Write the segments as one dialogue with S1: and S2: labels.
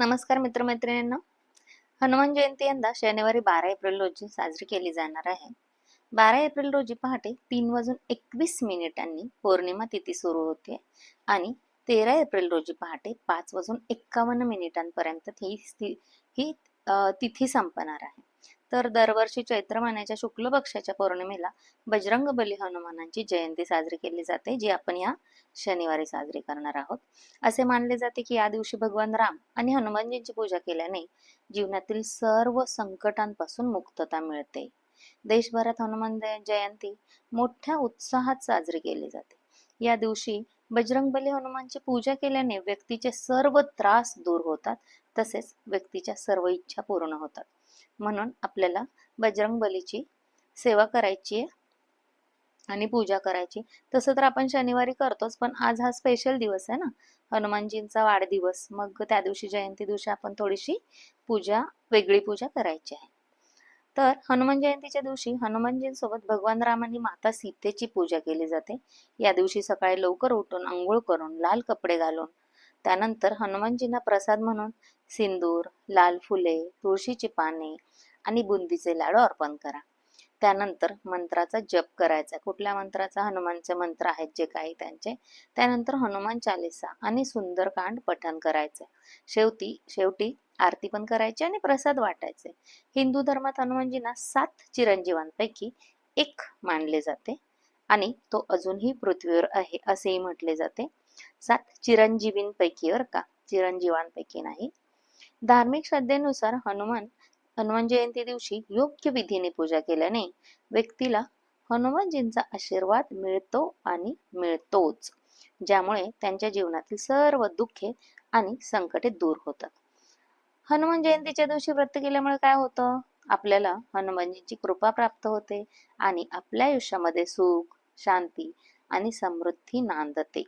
S1: नमस्कार मित्रमैत्रिणींना. हनुमान जयंती यंदा शनिवारी बारा एप्रिल रोजी साजरी केली जाणार आहे. बारा एप्रिल रोजी पहाटे तीन वाजून एकवीस मिनिटांनी पौर्णिमा तिथी सुरू होते आणि तेरा एप्रिल रोजी पहाटे पाच वाजून एक्कावन्न मिनिटांपर्यंत ही स्थि- ही तिथी संपणार आहे. तर दरवर्षी चैत्र महिन्याच्या शुक्ल पक्षाच्या पौर्णिमेला बजरंग बली हनुमानांची जयंती साजरी केली जाते जी आपण या शनिवारी साजरी करणार आहोत. असे मानले जाते की या दिवशी भगवान राम आणि हनुमानजींची पूजा केल्याने जीवनातील सर्व संकटांपासून मुक्तता मिळते. देशभरात हनुमान जयंती मोठ्या उत्साहात साजरी केली जाते. या दिवशी बजरंगबली हनुमानची पूजा केल्याने व्यक्तीचे सर्व त्रास दूर होतात तसेच व्यक्तीच्या सर्व इच्छा पूर्ण होतात. म्हणून आपल्याला बजरंग बलीची सेवा करायची आहे आणि पूजा करायची. तसं तर आपण शनिवारी करतोच पण आज हा स्पेशल दिवस आहे ना. हनुमानजींचा वाढदिवस. मग त्या दिवशी जयंती दिवशी आपण थोडीशी पूजा वेगळी पूजा करायची आहे. तर हनुमान जयंतीच्या दिवशी हनुमानजींसोबत भगवान राम आणि माता सीतेची पूजा केली जाते. या दिवशी सकाळी लवकर उठून आंघोळ करून लाल कपडे घालून त्यानंतर हनुमानजींना प्रसाद म्हणून सिंदूर लाल फुले तुळशीची पाने आणि बुंदीचे लाडू अर्पण करा. त्यानंतर मंत्राचा जप करायचा. कुठल्या मंत्राचा? हनुमानचे मंत्र आहेत जे काही त्यांचे. त्यानंतर हनुमान चालिसा आणि सुंदरकांड पठण करायचे. शेवटी शेवटी आरती पण करायची आणि प्रसाद वाटायचे. हिंदू धर्मात हनुमानजींना सात चिरंजीवांपैकी एक मानले जाते आणि तो अजूनही पृथ्वीवर आहे असेही म्हटले जाते. सात चिरंजीवींपैकी बर का? चिरंजीवांपैकी नाही. धार्मिक श्रद्धेनुसार हनुमान हनुमान जयंती दिवशी योग्य विधीने पूजा केल्याने व्यक्तीला हनुमानजींचा आशीर्वाद मिळतो आणि मिळतोच ज्यामुळे त्यांच्या जीवनातील सर्व दुःखे आणि संकटे दूर होतात. हनुमान जयंतीच्या दिवशी व्रत केल्यामुळे काय होतं? आपल्याला हनुमानजींची कृपा प्राप्त होते आणि आपल्या आयुष्यामध्ये सुख शांती आणि समृद्धी नांदते.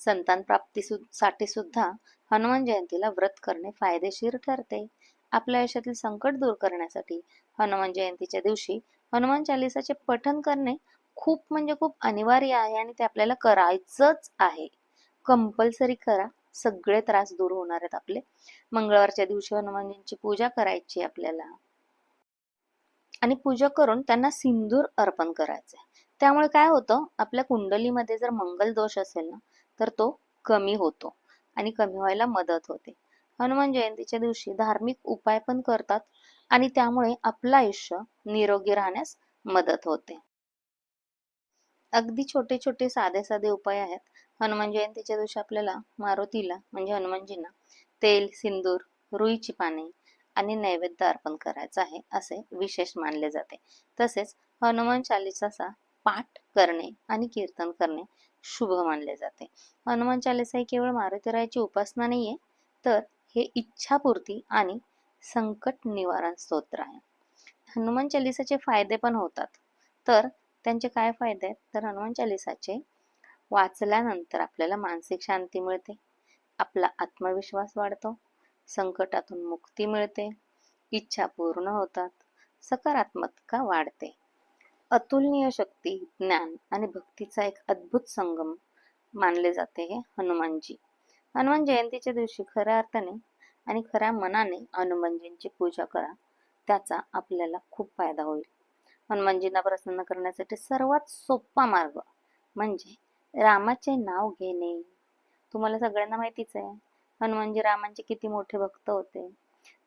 S1: संतान प्राप्ती सु- साठी सुद्धा हनुमान जयंतीला व्रत करणे फायदेशीर ठरते. आपल्या आयुष्यातील संकट दूर करण्यासाठी हनुमान जयंतीच्या दिवशी हनुमान चालिसाचे पठण करणे खूप म्हणजे खूप अनिवार्य आहे आणि ते आपल्याला करायचंच आहे. कंपल्सरी करा. सगळे त्रास दूर होणार आहेत आपले. मंगळवारच्या दिवशी हनुमानजींची पूजा करायची आपल्याला. आणि पूजा करून त्यांना सिंदूर अर्पण करायचे त्यामुळे काय होतं? आपल्या कुंडलीमध्ये जर मंगल दोष असेल ना तर तो कमी होतो आणि कमी व्हायला मदत होते. हनुमान जयंतीच्या दिवशी धार्मिक उपाय पण करतात आणि त्यामुळे आपलं आयुष्य निरोगी राहण्यास मदत होते. अगदी छोटे छोटे साधे साधे उपाय आहेत. हनुमान जयंतीच्या दिवशी आपल्याला मारुतीला म्हणजे हनुमानजींना तेल सिंदूर रुईची पाने आणि नैवेद्य अर्पण करायचं आहे असे विशेष मानले जाते. तसेच हनुमान चालिसाचा पाठ करणे आणि कीर्तन करणे शुभ मानले जाते. हनुमान चालिसा ही केवळ मारुतीरायाची उपासना नाहीये तर हे इच्छापूर्ती आणि संकट निवारण स्तोत्र आहे. हनुमान चालिसाचे फायदे पण होतात. तर त्यांचे काय फायदे आहेत? तर हनुमान चालिसाचे वाचल्यानंतर आपल्याला मानसिक शांती मिळते आपला आत्मविश्वास वाढतो संकटातून मुक्ती मिळते इच्छा पूर्ण होतात सकारात्मकता वाढते. अतुलनीय शक्ती ज्ञान आणि भक्तीचा एक अद्भुत संगम मानले जाते हे हनुमानजी. हनुमान जयंतीच्या दिवशी खऱ्या अर्थाने आणि खऱ्या मनाने हनुमानजींची पूजा करा त्याचा आपल्याला खूप फायदा होईल. हनुमानजींना प्रसन्न करण्यासाठी सर्वात सोपा मार्ग म्हणजे रामाचे नाव घेणे. तुम्हाला सगळ्यांना माहितीच आहे हनुमानजी रामांचे किती मोठे भक्त होते.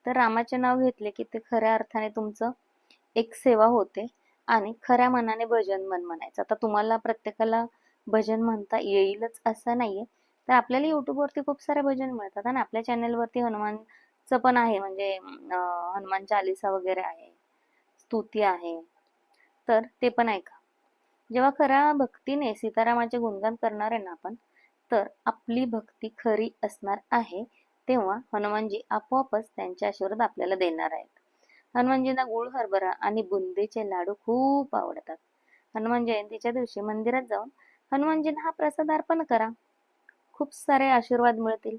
S1: तर रामाचे नाव घेतले की ते खऱ्या अर्थाने तुमचं एक सेवा होते. आणि खऱ्या मनाने भजन मन म्हणायचं आता तुम्हाला प्रत्येकाला भजन म्हणता येईलच असं नाहीये. तर आपल्याला युट्यूबवरती खूप सारे भजन मिळतात आणि आपल्या चॅनेलवरती हनुमानचं पण आहे. म्हणजे हनुमान चालिसा वगैरे आहे स्तुती आहे. तर ते पण ऐका. जेव्हा खऱ्या भक्तीने सीतारामाचे गुणगान करणार आहे ना आपण तर आपली भक्ती खरी असणार आहे तेव्हा हनुमानजी आपोआपच त्यांचे आशीर्वाद आपल्याला देणार आहेत. हनुमानजींना गुळ हरभरा आणि बुंदीचे लाडू खूप आवडतात. हनुमान जयंतीच्या दिवशी मंदिरात जाऊन हनुमानजींना हा प्रसाद अर्पण करा. खूप सारे आशीर्वाद मिळतील.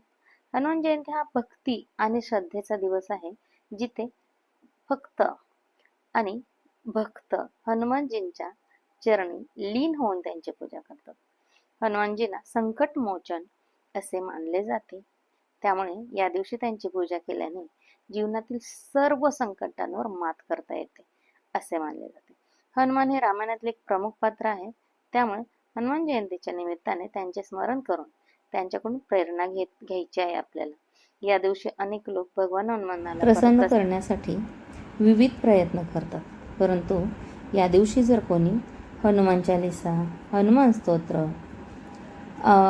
S1: हनुमान जयंती हा भक्ती आणि श्रद्धेचा दिवस आहे जिथे फक्त आणि भक्त हनुमानजींच्या चरणी लीन होऊन त्यांची पूजा करतात. हनुमानजींना संकट मोचन असे मानले जाते. त्यामुळे या दिवशी त्यांची पूजा केल्याने जीवनातील सर्व संकटांवर मात करता येते असे मानले जाते. हनुमान हे रामायणातले एक प्रमुख पात्र आहे. त्यामुळे हनुमान जयंतीच्या निमित्ताने त्यांचे स्मरण करून त्यांच्याकडून प्रेरणा घेत घ्यायची आहे आपल्याला. या दिवशी अनेक लोक भगवान हनुमानाला
S2: प्रसन्न करण्यासाठी विविध प्रयत्न करतात. परंतु या दिवशी जर कोणी हनुमान चालिसा हनुमान स्तोत्र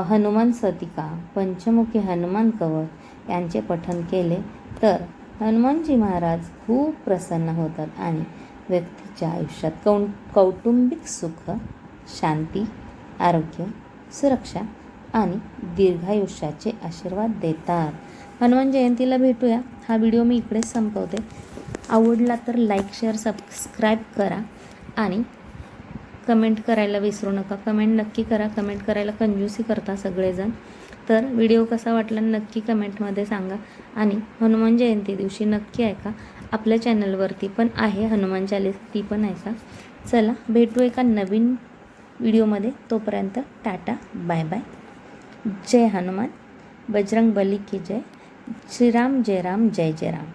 S2: हनुमान सतिका पंचमुखी हनुमान कवच यांचे पठन केले तर हनुमानजी महाराज खूप प्रसन्न होतात आणि व्यक्तीच्या आयुष्यात कौ कौटुंबिक सुख शांती आरोग्य सुरक्षा आणि दीर्घायुष्याचे आशीर्वाद देतात. हनुमान जयंतीला भेटूया. हा व्हिडिओ मी इकडेच संपवते. आवडला तर लाईक शेअर सबस्क्राईब करा आणि कमेंट करायला विसरू नका. कमेंट नक्की करा. कमेंट करायला कंजूसी करता सगळेजण. तर व्हिडिओ कसा वाटला नक्की कमेंटमध्ये सांगा. आणि हनुमान जयंती दिवशी नक्की ऐका. आपल्या चॅनलवरती पण आहे हनुमान चालीस. ती पण ऐका. चला भेटू एका नवीन व्हिडिओमध्ये. तोपर्यंत टाटा बाय बाय. जय हनुमान. बजरंग बली की जय. श्रीराम जय राम जय जय राम.